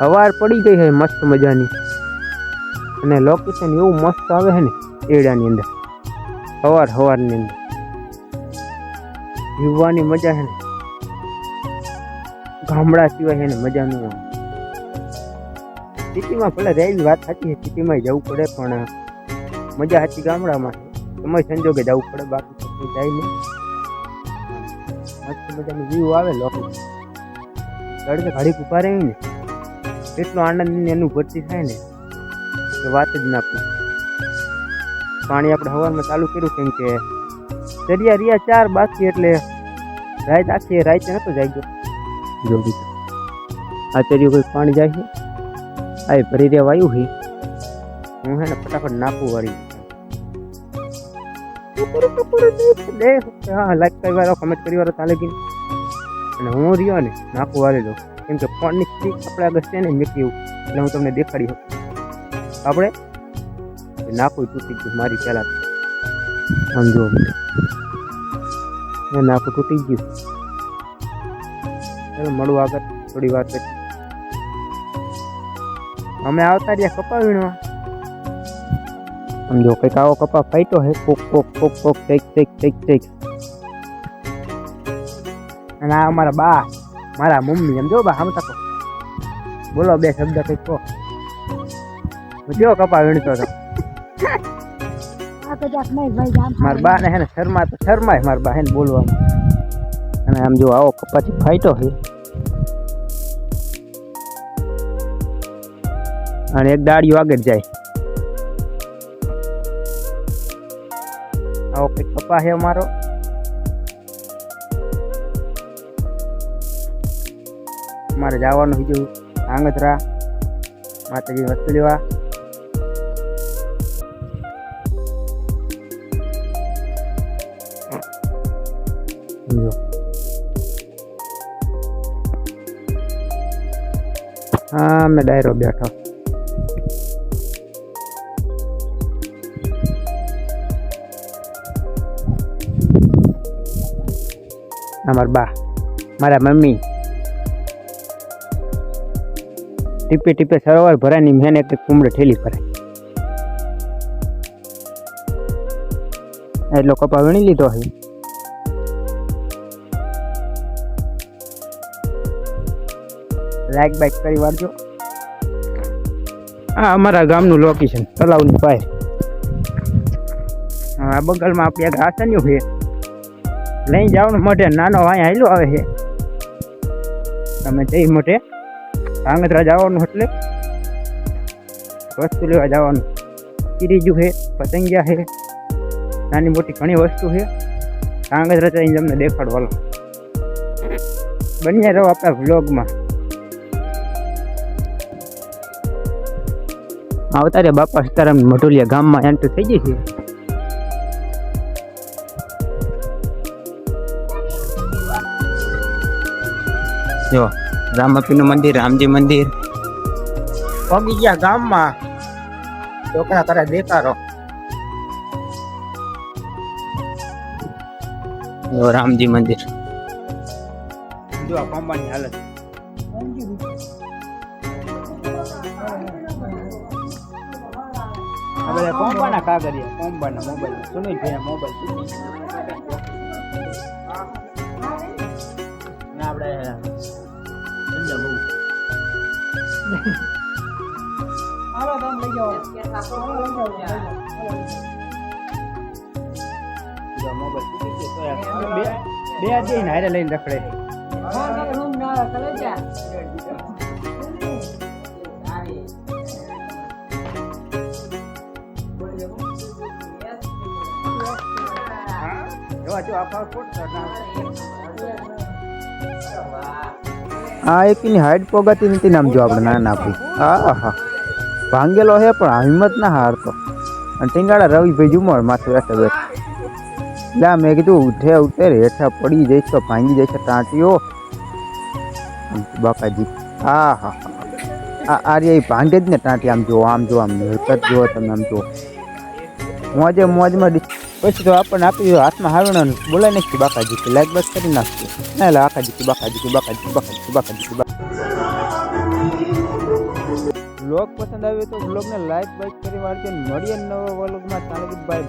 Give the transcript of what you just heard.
સવાર પડી ગઈ છે મસ્ત મજાની. અને લોકેશન એવું મસ્ત આવે છે ને એડાની અંદર. સવાર સવારની અંદર. જીવવાની મજા છે ને. ગામડા સિવાય છે ને મજા ન આવે. સિટીમાં ભલે રહેલી વાત સાચી છે, સિટીમાં જવું પડે પણ મજા સાચી ગામડામાં સમય સંજોગે જવું પડે, બાકી તો જાય નહીં. મસ્ત મજાનું વ્યૂ આવે લોકો તડકે ઘડીક ઊભા રહી ને એટલો એનું ભરતી થાય ને કે વાત જ ના પૂછ. પાણી આપણે હવામાં ચાલુ કર્યું કેમ કે દરિયા રહ્યા ચાર બાકી એટલે રાત આખી રાતે નતો જાય ગયો જો આ ચર્યું કોઈ પાણી જાય છે? આ ભરી રહ્યા વાયુ છે? હું હે ને ફટાફટ નાખું વાળી. હા લાઈક કરી વાળો કમેન્ટ કરી વાળો ચાલે ગઈ અને હું રહ્યો ને નાખું વાળી દઉં કેમ કે ફોનની સ્ટીક આપણે આગળ છે ને મેં કેવું એટલે હું તમને દેખાડી શકું. આપણે એ નાખું તૂટી ગયું મારી પહેલાં. આમ જુઓ. બધું એ નાખું તૂટી ગયું. ચાલો મળું આગળ થોડી વાર પછી. અમે આવતા રહ્યા કપા વીણવા સમજો કંઈક આવો કપા ફાઈટો હે. કોક કોક કોક કોક ટેક ટેક ટેક ટેક અને આ અમારા બા. મારા મમ્મી સમજો બા, હમ તકો બોલો બે શબ્દ કંઈક કહો. જો કપા વીણતો હતો? મારા બા ને હે ને શર્મા તો શર્માય મારા બા, હે ને બોલવામાં. અને આમ જો આવો કપાથી ફાઈટો છે. અને એક દાડીઓ આગળ જાય. આવો કંઈક કપા છે અમારો. મારે જવાનું બીજું આંગતરા માતાજી વસ્તુ લેવા. હા મેં ડાયરો બેઠો. અમાર બા, મારા મમ્મી. ટીપે ટીપે સરોવર ભરાની મેન એક કુમડે ઠેલી ભરાય એટલો કપા વીણી લીધો છે લાઈક બાઈક કરી વાળજો. આ અમારા ગામનું લોકેશન તલાવની પાસે આ બગલમાં આપણે ઘાસન્યું છે લઈ જવાનું મોઢે નાનો વાય હાલ્યો આવે છે તમે જઈ મોઢે કાંગધરા જવાનું એટલે વસ્તુ લેવા જવાનું. ત્રીજું છે પતંગિયા છે નાની મોટી ઘણી વસ્તુ છે કાંગધરા જઈને તમને દેખાડવાલો બન્યા રહો આપણા વ્લોગમાં આવતા રે બાપા સીતારામ મઢોલિયા ગામમાં એન્ટર થઈ ગઈ છે. જો રામાપીનું મંદિર રામજી મંદિર. પગી ગયા ગામમાં. છોકરા કરે બેકારો રામજી મંદિર. જો આ કોમ્બાની હાલત. બધા કોમ્બાના કાગળિયા કોમ્બાના મોબાઈલ સુનિલ ભાઈ મોબાઈલ આપણે હાલો તમે લઈ જાઓ બે જઈને હારે લઈને રખડે જા જોવા જો આખા આ એકની હાઈટ પોગાતી નથી નામ જો આપણે નાના આપણી હા હા ભાંગેલો હે પણ હિંમત ના હારતો અને ટીંગાડા રવિભાઈ જુમર માથે બેઠા બેઠા. લા મેં કીધું ઉઠે ઉઠે હેઠા પડી જઈશ તો ભાંગી જઈશ ટાંટીઓ બાપાજી હા હા હા આ આર્ય ભાંગે જ ને ટાંટી આમ જો આમ જો, આમ હરકત જુઓ તમે, આમ જો. મોજે મોજમાં પછી તો આપણને આપી હાથમાં હારવાનું બોલાય નાખી બાકાજી કે લાઈક બસ કરી નાખશે ના એટલે આકાજી કે બાકાજી કે બાકાજી બાકાજી બાકાજી બ્લોગ પસંદ આવ્યો તો બ્લોગને લાઈક બાઈક કરી વાળજો ને મળીએ નવા બ્લોગમાં ચાલો બાય